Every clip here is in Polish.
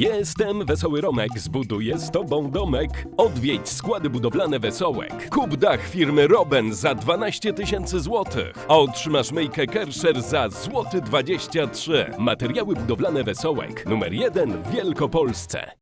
Jestem Wesoły Romek, zbuduję z tobą domek. Odwiedź składy budowlane Wesołek. Kup dach firmy Roben za 12 tysięcy złotych, a otrzymasz myjkę Kerscher za złoty 23. Materiały budowlane Wesołek, numer jeden w Wielkopolsce.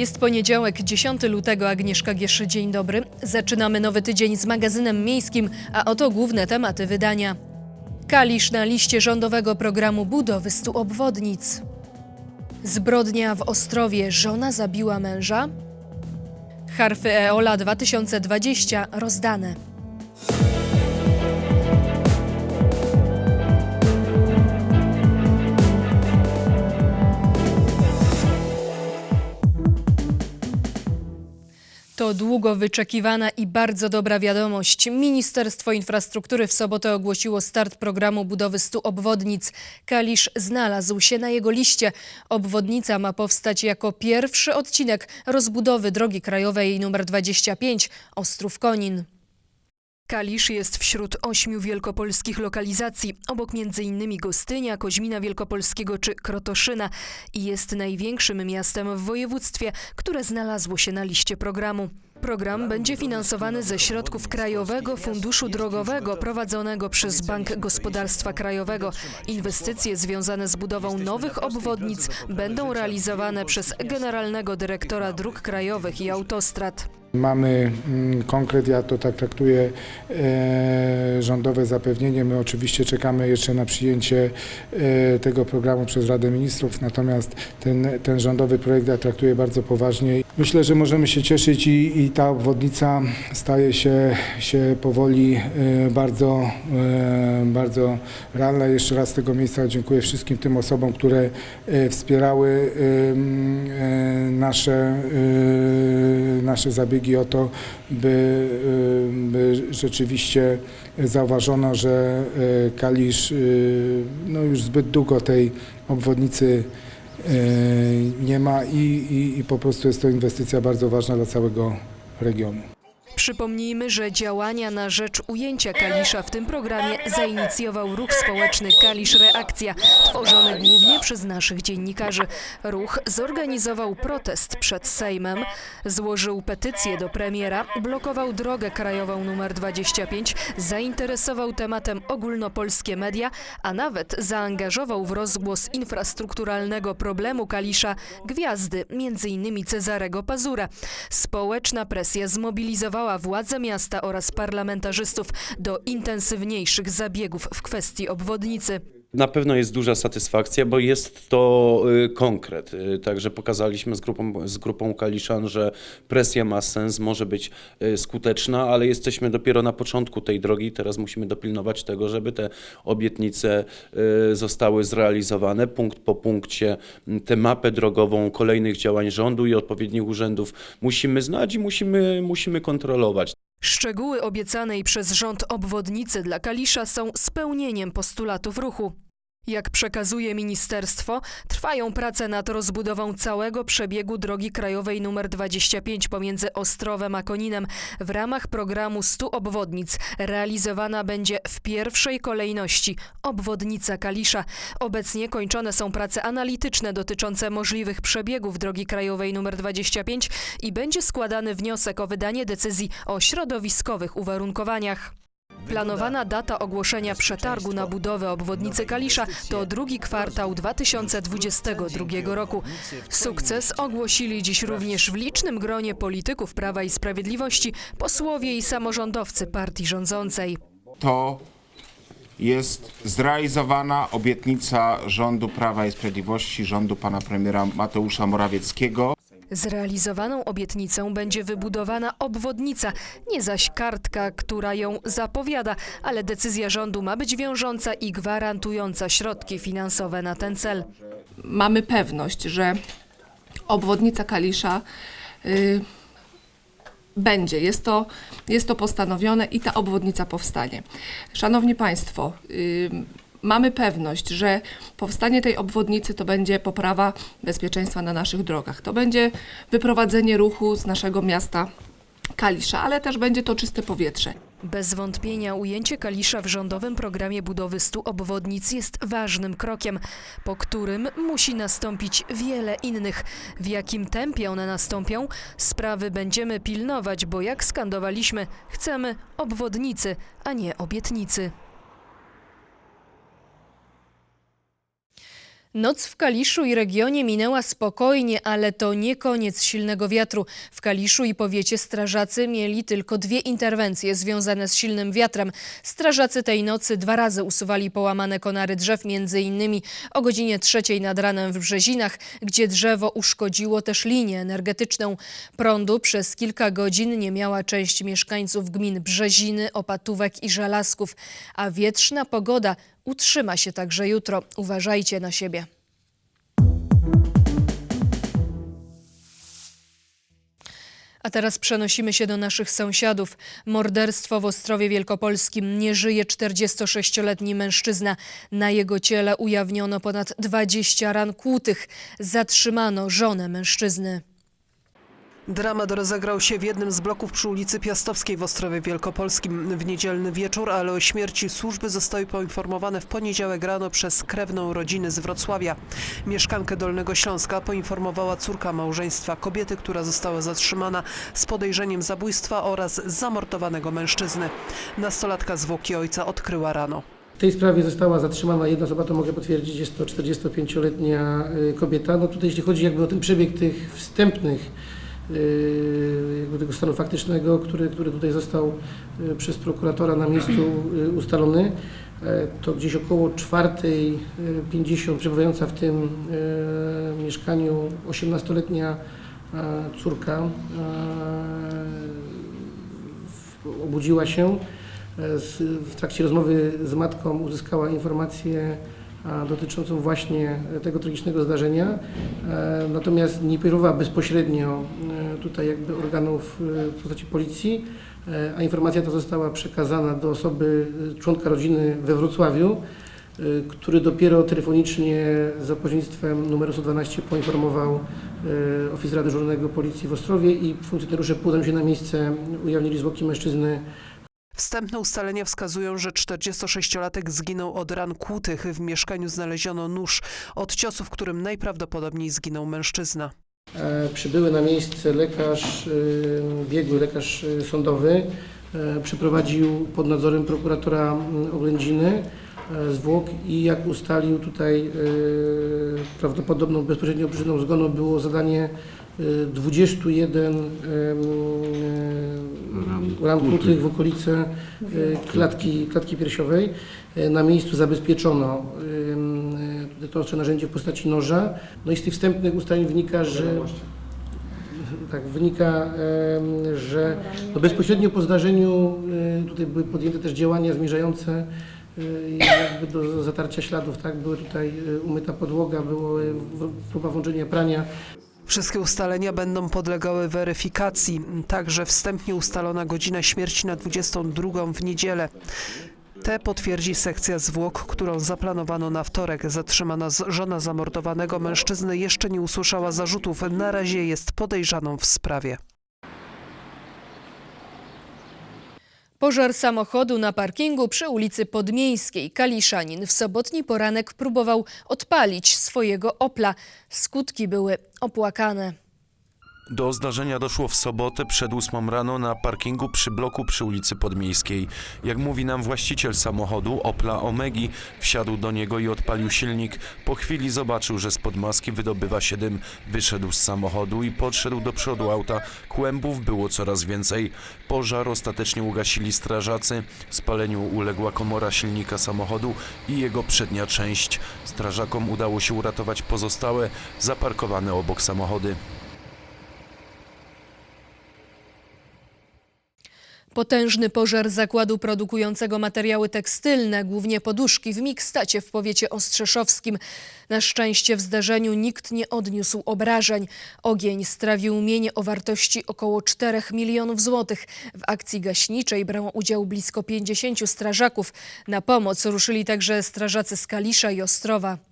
Jest poniedziałek, 10 lutego, Agnieszka Gieszy, dzień dobry. Zaczynamy nowy tydzień z magazynem miejskim, a oto główne tematy wydania. Kalisz na liście rządowego programu budowy 100 obwodnic. Zbrodnia w Ostrowie, żona zabiła męża. Harfy EOLA 2020 rozdane. To długo wyczekiwana i bardzo dobra wiadomość. Ministerstwo Infrastruktury w sobotę ogłosiło start programu budowy 100 obwodnic. Kalisz znalazł się na jego liście. Obwodnica ma powstać jako pierwszy odcinek rozbudowy drogi krajowej nr 25 Ostrów-Konin. Kalisz jest wśród ośmiu wielkopolskich lokalizacji, obok m.in. Gostynia, Koźmina Wielkopolskiego czy Krotoszyna i jest największym miastem w województwie, które znalazło się na liście programu. Program będzie finansowany ze środków Krajowego Funduszu Drogowego prowadzonego przez Bank Gospodarstwa Krajowego. Inwestycje związane z budową nowych obwodnic będą realizowane przez Generalnego Dyrektora Dróg Krajowych i Autostrad. Mamy mm, konkret, ja to tak traktuję, e, rządowe zapewnienie. My oczywiście czekamy jeszcze na przyjęcie e, tego programu przez Radę Ministrów, natomiast ten, ten rządowy projekt ja traktuję bardzo poważnie. Myślę, że możemy się cieszyć i, i ta obwodnica staje się, się powoli e, bardzo, bardzo realna. Jeszcze raz z tego miejsca dziękuję wszystkim tym osobom, które wspierały nasze, nasze zabiegi o to, by, y, by rzeczywiście zauważono, że y, Kalisz y, no już zbyt długo tej obwodnicy nie ma i, i, i po prostu jest to inwestycja bardzo ważna dla całego regionu. Przypomnijmy, że działania na rzecz ujęcia Kalisza w tym programie zainicjował ruch społeczny Kalisz Reakcja, tworzony głównie przez naszych dziennikarzy. Ruch zorganizował protest przed Sejmem, złożył petycję do premiera, blokował drogę krajową nr 25, zainteresował tematem ogólnopolskie media, a nawet zaangażował w rozgłos infrastrukturalnego problemu Kalisza gwiazdy, m.in. Cezarego Pazura. Społeczna presja zmobilizowała władze miasta oraz parlamentarzystów do intensywniejszych zabiegów w kwestii obwodnicy. Na pewno jest duża satysfakcja, bo jest to y, konkret. Y, Także pokazaliśmy z grupą, z grupą Kaliszan, że presja ma sens, może być y, skuteczna, ale jesteśmy dopiero na początku tej drogi. Teraz musimy dopilnować tego, żeby te obietnice zostały zrealizowane punkt po punkcie. Tę mapę drogową kolejnych działań rządu i odpowiednich urzędów musimy znać i musimy, musimy kontrolować. Szczegóły obiecanej przez rząd obwodnicy dla Kalisza są spełnieniem postulatów ruchu. Jak przekazuje ministerstwo, trwają prace nad rozbudową całego przebiegu drogi krajowej nr 25 pomiędzy Ostrowem a Koninem. W ramach programu 100 obwodnic realizowana będzie w pierwszej kolejności obwodnica Kalisza. Obecnie kończone są prace analityczne dotyczące możliwych przebiegów drogi krajowej nr 25 i będzie składany wniosek o wydanie decyzji o środowiskowych uwarunkowaniach. Planowana data ogłoszenia przetargu na budowę obwodnicy Kalisza to drugi kwartał 2022 roku. Sukces ogłosili dziś również w licznym gronie polityków Prawa i Sprawiedliwości, posłowie i samorządowcy partii rządzącej. to jest zrealizowana obietnica rządu Prawa i Sprawiedliwości, rządu pana premiera Mateusza Morawieckiego. Zrealizowaną obietnicą będzie wybudowana obwodnica, nie zaś kartka, która ją zapowiada, ale decyzja rządu ma być wiążąca i gwarantująca środki finansowe na ten cel. mamy pewność, że obwodnica Kalisza y, będzie, jest to, jest to postanowione i ta obwodnica powstanie. Szanowni Państwo, ym, mamy pewność, że powstanie tej obwodnicy to będzie poprawa bezpieczeństwa na naszych drogach. To będzie wyprowadzenie ruchu z naszego miasta Kalisza, ale też będzie to czyste powietrze. Bez wątpienia ujęcie Kalisza w rządowym programie budowy 100 obwodnic jest ważnym krokiem, po którym musi nastąpić wiele innych. W jakim tempie one nastąpią, sprawy będziemy pilnować, bo jak skandowaliśmy, chcemy obwodnicy, a nie obietnicy. Noc w Kaliszu i regionie minęła spokojnie, ale to nie koniec silnego wiatru. W Kaliszu i powiecie strażacy mieli tylko dwie interwencje związane z silnym wiatrem. Strażacy tej nocy dwa razy usuwali połamane konary drzew, między innymi o godzinie trzeciej nad ranem w Brzezinach, gdzie drzewo uszkodziło też linię energetyczną. Prądu przez kilka godzin nie miała część mieszkańców gmin Brzeziny, Opatówek i Żelazków, a wietrzna pogoda utrzyma się także jutro. Uważajcie na siebie. A teraz przenosimy się do naszych sąsiadów. Morderstwo w Ostrowie Wielkopolskim. Nie żyje 46-letni mężczyzna. Na jego ciele ujawniono ponad 20 ran kłutych. Zatrzymano żonę mężczyzny. Dramat rozegrał się w jednym z bloków przy ulicy Piastowskiej w Ostrowie Wielkopolskim w niedzielny wieczór, ale o śmierci służby zostały poinformowane w poniedziałek rano przez krewną rodziny z Wrocławia. Mieszkankę Dolnego Śląska poinformowała córka małżeństwa kobiety, która została zatrzymana z podejrzeniem zabójstwa oraz zamordowanego mężczyzny. Nastolatka zwłoki ojca odkryła rano. W tej sprawie została zatrzymana jedna osoba, to mogę potwierdzić, jest to 45-letnia y, kobieta. No tutaj jeśli chodzi jakby o ten przebieg tych wstępnych jakby tego stanu faktycznego, który, który tutaj został y, przez prokuratora na miejscu y, ustalony, e, to gdzieś około 4.50 przebywająca w tym mieszkaniu 18-letnia e, córka e, obudziła się. W trakcie rozmowy z matką uzyskała informację dotyczącą właśnie tego tragicznego zdarzenia. E, natomiast nie kierowała bezpośrednio e, tutaj jakby organów e, w postaci policji, a informacja ta została przekazana do osoby członka rodziny we Wrocławiu, który dopiero telefonicznie za pośrednictwem numeru 112 poinformował oficera dyżurnego policji w Ostrowie i funkcjonariusze udali się na miejsce, ujawnili zwłoki mężczyzny Wstępne ustalenia wskazują, że 46-latek zginął od ran kłutych. W mieszkaniu znaleziono nóż od ciosów, którym najprawdopodobniej zginął mężczyzna. E, Przybyły na miejsce lekarz, y, biegły lekarz y, sądowy, e, przeprowadził pod nadzorem prokuratora Oględziny e, zwłok i jak ustalił tutaj e, prawdopodobną bezpośrednią przyczyną zgonu było zadanie e, 21 em, e, ran kłutych w okolice e, klatki, klatki piersiowej. E, Na miejscu zabezpieczono e, to ostrze narzędzie w postaci noża. No i z tych wstępnych ustaleń wynika, że tak, wynika, że no bezpośrednio po zdarzeniu tutaj były podjęte też działania zmierzające jakby do zatarcia śladów, tak? Były tutaj umyta podłoga, było w- próba włączenia prania. Wszystkie ustalenia będą podlegały weryfikacji, także wstępnie ustalona godzina śmierci na 22 w niedzielę. Te potwierdzi sekcja zwłok, którą zaplanowano na wtorek. Zatrzymana żona zamordowanego mężczyzny jeszcze nie usłyszała zarzutów. Na razie jest podejrzaną w sprawie. Pożar samochodu na parkingu przy ulicy Podmiejskiej. Kaliszanin w sobotni poranek próbował odpalić swojego Opla. Skutki były opłakane. Do zdarzenia doszło w sobotę przed 8 rano na parkingu przy bloku przy ulicy Podmiejskiej. Jak mówi nam właściciel samochodu Opla Omegi, wsiadł do niego i odpalił silnik. Po chwili zobaczył, że spod maski wydobywa się dym. Wyszedł z samochodu i podszedł do przodu auta. Kłębów było coraz więcej. Pożar ostatecznie ugasili strażacy. Spaleniu uległa komora silnika samochodu i jego przednia część. Strażakom udało się uratować pozostałe zaparkowane obok samochody. Potężny pożar zakładu produkującego materiały tekstylne, głównie poduszki w Mikstacie w powiecie ostrzeszowskim. Na szczęście w zdarzeniu nikt nie odniósł obrażeń. Ogień strawił mienie o wartości około 4 milionów złotych. W akcji gaśniczej brało udział blisko 50 strażaków. Na pomoc ruszyli także strażacy z Kalisza i Ostrowa.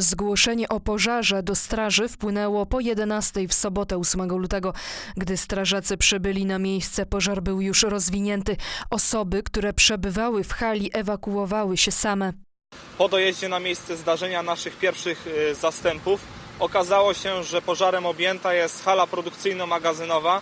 Zgłoszenie o pożarze do straży wpłynęło po 11 w sobotę 8 lutego. Gdy strażacy przybyli na miejsce, pożar był już rozwinięty. Osoby, które przebywały w hali, ewakuowały się same. Po dojeździe na miejsce zdarzenia naszych pierwszych y, zastępów okazało się, że pożarem objęta jest hala produkcyjno-magazynowa.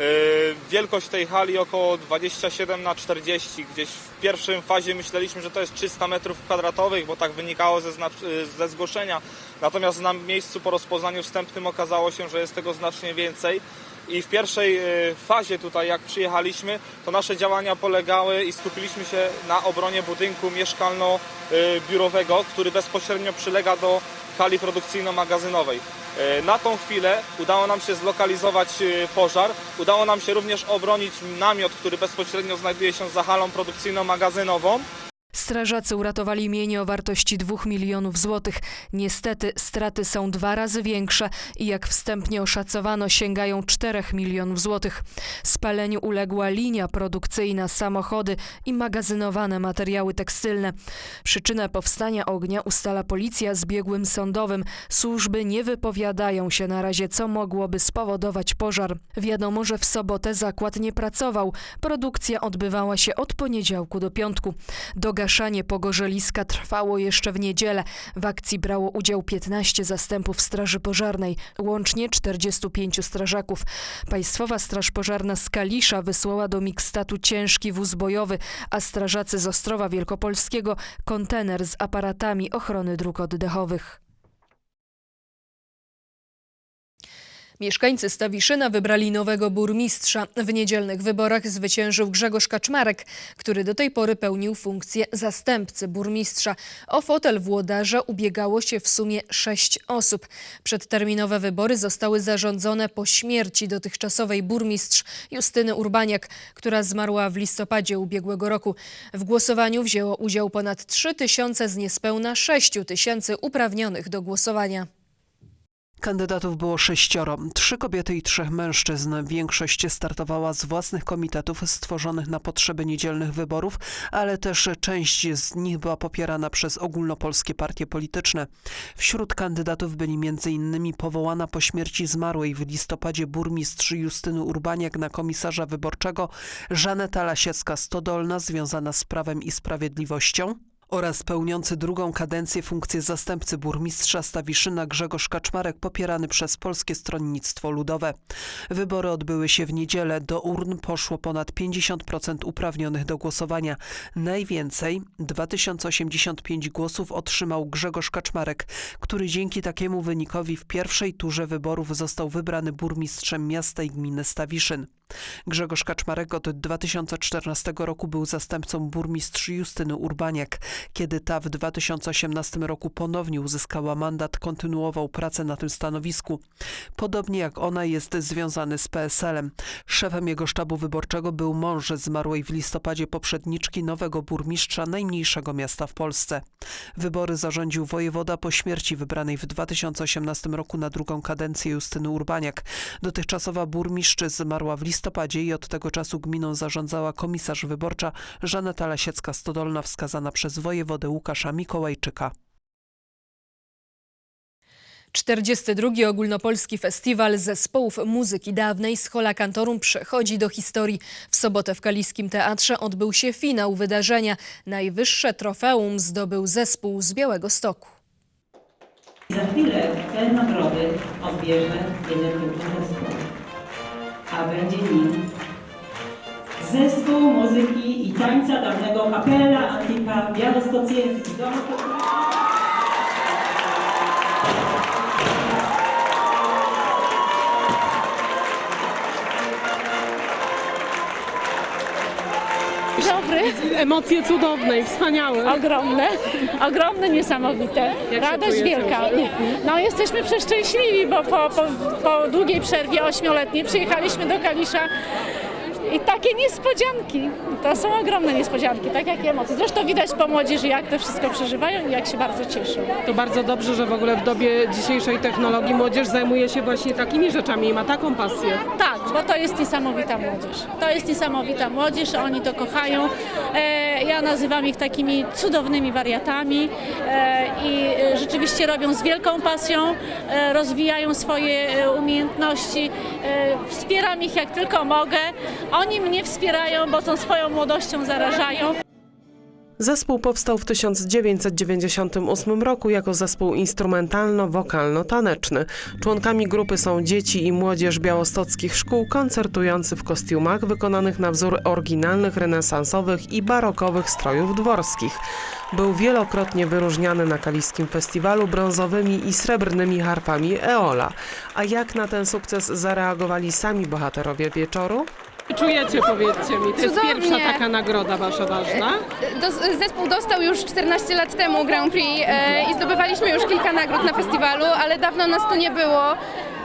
Y, Wielkość tej hali około 27 na 40. Gdzieś w pierwszej fazie myśleliśmy, że to jest 300 metrów kwadratowych, bo tak wynikało ze, y, ze zgłoszenia. Natomiast na miejscu po rozpoznaniu wstępnym okazało się, że jest tego znacznie więcej. I w pierwszej y, fazie tutaj, jak przyjechaliśmy, to nasze działania polegały i skupiliśmy się na obronie budynku mieszkalno-biurowego, który bezpośrednio przylega do hali produkcyjno-magazynowej. Y, Na tą chwilę udało nam się zlokalizować y, pożar. Udało nam się również obronić namiot, który bezpośrednio znajduje się za halą produkcyjno-magazynową. Strażacy uratowali mienie o wartości 2 milionów złotych. Niestety straty są dwa razy większe i jak wstępnie oszacowano sięgają 4 milionów złotych. Spaleniu uległa linia produkcyjna, samochody i magazynowane materiały tekstylne. Przyczynę powstania ognia ustala policja z biegłym sądowym. Służby nie wypowiadają się na razie, co mogłoby spowodować pożar. Wiadomo, że w sobotę zakład nie pracował. Produkcja odbywała się od poniedziałku do piątku. Dogaszanie pogorzeliska trwało jeszcze w niedzielę. W akcji brało udział 15 zastępów Straży Pożarnej, łącznie 45 strażaków. Państwowa Straż Pożarna z Kalisza wysłała do Mikstatu ciężki wóz bojowy, a strażacy z Ostrowa Wielkopolskiego kontener z aparatami ochrony dróg oddechowych. Mieszkańcy Stawiszyna wybrali nowego burmistrza. W niedzielnych wyborach zwyciężył Grzegorz Kaczmarek, który do tej pory pełnił funkcję zastępcy burmistrza. O fotel włodarza ubiegało się w sumie sześć osób. Przedterminowe wybory zostały zarządzone po śmierci dotychczasowej burmistrz Justyny Urbaniak, która zmarła w listopadzie ubiegłego roku. W głosowaniu wzięło udział ponad 3 tysiące z niespełna 6 tysięcy uprawnionych do głosowania. Kandydatów było sześcioro, trzy kobiety i trzech mężczyzn. Większość startowała z własnych komitetów stworzonych na potrzeby niedzielnych wyborów, ale też część z nich była popierana przez ogólnopolskie partie polityczne. Wśród kandydatów byli m.in. powołana po śmierci zmarłej w listopadzie burmistrz Justyny Urbaniak na komisarza wyborczego Żaneta Lasiecka-Stodolna związana z Prawem i Sprawiedliwością oraz pełniący drugą kadencję funkcję zastępcy burmistrza Stawiszyna Grzegorz Kaczmarek popierany przez Polskie Stronnictwo Ludowe. Wybory odbyły się w niedzielę. Do urn poszło ponad 50% uprawnionych do głosowania. Najwięcej, 2085 głosów otrzymał Grzegorz Kaczmarek, który dzięki takiemu wynikowi w pierwszej turze wyborów został wybrany burmistrzem miasta i gminy Stawiszyn. Grzegorz Kaczmarek od 2014 roku był zastępcą burmistrz Justyny Urbaniak. Kiedy ta w 2018 roku ponownie uzyskała mandat, kontynuował pracę na tym stanowisku. Podobnie jak ona jest związany z PSL-em. Szefem jego sztabu wyborczego był mąż zmarłej w listopadzie poprzedniczki nowego burmistrza najmniejszego miasta w Polsce. Wybory zarządził wojewoda po śmierci wybranej w 2018 roku na drugą kadencję Justyny Urbaniak. Dotychczasowa burmistrz zmarła w listopadzie i od tego czasu gminą zarządzała komisarz wyborcza Żaneta Lasiecka-Stodolna wskazana przez wojewodę Łukasza Mikołajczyka. 42. Ogólnopolski Festiwal Zespołów Muzyki Dawnej z Hola Cantorum przechodzi do historii. W sobotę w Kaliskim Teatrze odbył się finał wydarzenia. Najwyższe trofeum zdobył zespół z Białego Stoku. Za chwilę te nagrody odbierze jeden tylko zespół, a będzie nim Zespół Muzyki i Tańca Dawnego Kapela Antika Białostocieński. Domu Emocje cudowne i wspaniałe. Ogromne, ogromne, niesamowite. Radość wielka. No jesteśmy przeszczęśliwi, bo po, po, po długiej przerwie ośmioletniej przyjechaliśmy do Kalisza takie niespodzianki, to są ogromne niespodzianki, tak jak emocje. Zresztą widać po młodzieży, jak to wszystko przeżywają i jak się bardzo cieszą. To bardzo dobrze, że w ogóle w dobie dzisiejszej technologii młodzież zajmuje się właśnie takimi rzeczami i ma taką pasję. Tak, bo to jest niesamowita młodzież. To jest niesamowita młodzież, oni to kochają. E, ja nazywam ich takimi cudownymi wariatami e, i rzeczywiście robią z wielką pasją, e, rozwijają swoje e, umiejętności. E, wspieram ich jak tylko mogę. Oni mnie wspierają, bo tą swoją młodością zarażają. Zespół powstał w 1998 roku jako zespół instrumentalno-wokalno-taneczny. Członkami grupy są dzieci i młodzież białostockich szkół koncertujący w kostiumach wykonanych na wzór oryginalnych renesansowych i barokowych strojów dworskich. Był wielokrotnie wyróżniany na Kaliskim Festiwalu brązowymi i srebrnymi harfami Eola. A jak na ten sukces zareagowali sami bohaterowie wieczoru? Czujecie, powiedzcie mi, to jest Cudownie. pierwsza taka nagroda wasza ważna. Dos- zespół dostał już 14 lat temu Grand Prix e, i zdobywaliśmy już kilka nagród na festiwalu, ale dawno nas tu nie było.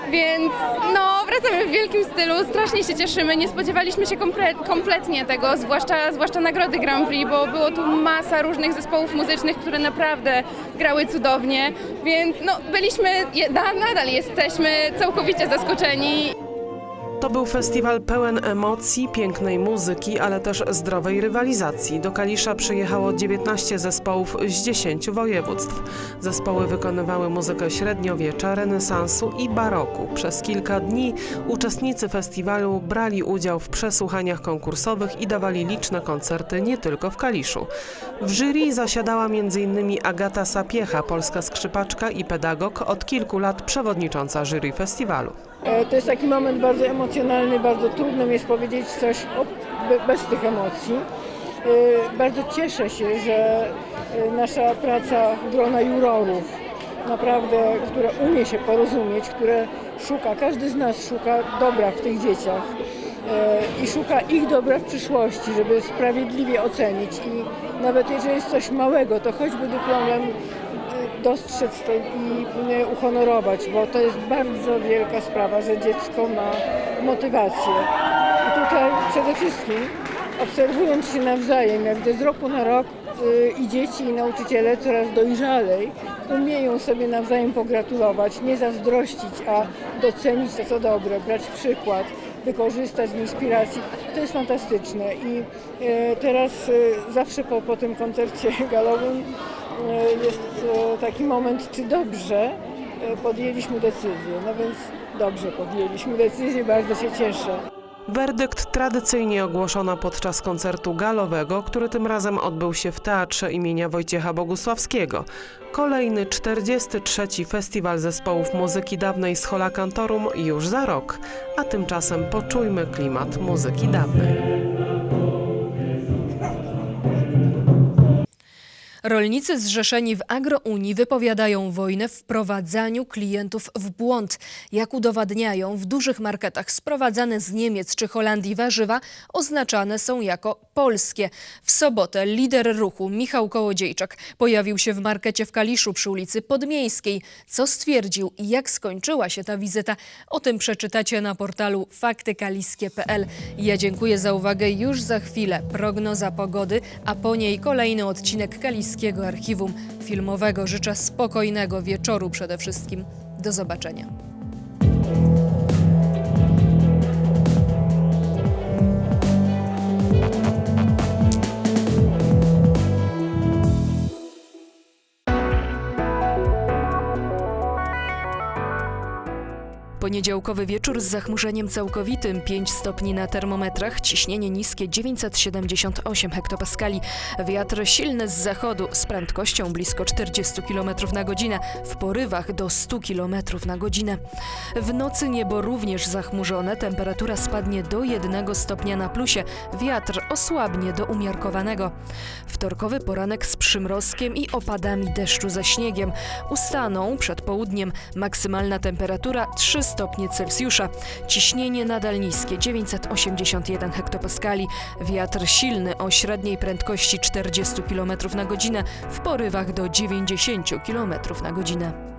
Więc no, wracamy w wielkim stylu, strasznie się cieszymy, nie spodziewaliśmy się komple- kompletnie tego, zwłaszcza, zwłaszcza nagrody Grand Prix, bo było tu masa różnych zespołów muzycznych, które naprawdę grały cudownie, więc no, byliśmy, je- na- nadal jesteśmy całkowicie zaskoczeni To był festiwal pełen emocji, pięknej muzyki, ale też zdrowej rywalizacji. Do Kalisza przyjechało 19 zespołów z 10 województw. Zespoły wykonywały muzykę średniowiecza, renesansu i baroku. Przez kilka dni uczestnicy festiwalu brali udział w przesłuchaniach konkursowych i dawali liczne koncerty nie tylko w Kaliszu. W jury zasiadała m.in. Agata Sapiecha, polska skrzypaczka i pedagog, od kilku lat przewodnicząca jury festiwalu. E, To jest taki moment bardzo emocjonalny, bardzo trudno mi jest powiedzieć coś bez tych emocji. E, Bardzo cieszę się, że e, nasza praca grona jurorów, naprawdę, które umie się porozumieć, które szuka, każdy z nas szuka dobra w tych dzieciach i szuka ich dobra w przyszłości, żeby sprawiedliwie ocenić i nawet jeżeli jest coś małego, to choćby dyplomem dostrzec to i y, uhonorować, bo to jest bardzo wielka sprawa, że dziecko ma motywację. I tutaj przede wszystkim obserwując się nawzajem, jak z roku na rok y, i dzieci i nauczyciele coraz dojrzalej umieją sobie nawzajem pogratulować, nie zazdrościć, a docenić to co dobre, brać przykład, wykorzystać w inspiracji. To jest fantastyczne i e, teraz zawsze po, po tym koncercie galowym jest e, taki moment, czy dobrze e, podjęliśmy decyzję. No więc dobrze podjęliśmy decyzję, bardzo się cieszę. Werdykt tradycyjnie ogłoszono podczas koncertu galowego, który tym razem odbył się w Teatrze imienia Wojciecha Bogusławskiego. Kolejny 43. Festiwal Zespołów Muzyki Dawnej z Hola Cantorum już za rok, a tymczasem poczujmy klimat muzyki dawnej. Rolnicy zrzeszeni w Agrounii wypowiadają wojnę wprowadzaniu klientów w błąd. Jak udowadniają, w dużych marketach sprowadzane z Niemiec czy Holandii warzywa oznaczane są jako polskie. W sobotę lider ruchu Michał Kołodziejczak pojawił się w markecie w Kaliszu przy ulicy Podmiejskiej. Co stwierdził i jak skończyła się ta wizyta, o tym przeczytacie na portalu faktykaliskie.pl. Ja dziękuję za uwagę. Już za chwilę prognoza pogody, a po niej kolejny odcinek Kaliskiego Archiwum Filmowego. Życzę spokojnego wieczoru przede wszystkim. Do zobaczenia. Poniedziałkowy wieczór z zachmurzeniem całkowitym, 5 stopni na termometrach, ciśnienie niskie 978 hektopaskali, wiatr silny z zachodu z prędkością blisko 40 km na godzinę, w porywach do 100 km na godzinę. W nocy niebo również zachmurzone, temperatura spadnie do 1 stopnia na plusie, wiatr osłabnie do umiarkowanego. Wtorkowy poranek z przymrozkiem i opadami deszczu ze śniegiem. Ustaną przed południem maksymalna temperatura 3 stopnie Celsjusza. Ciśnienie nadal niskie 981 hektopaskali. Wiatr silny o średniej prędkości 40 km na godzinę w porywach do 90 km na godzinę.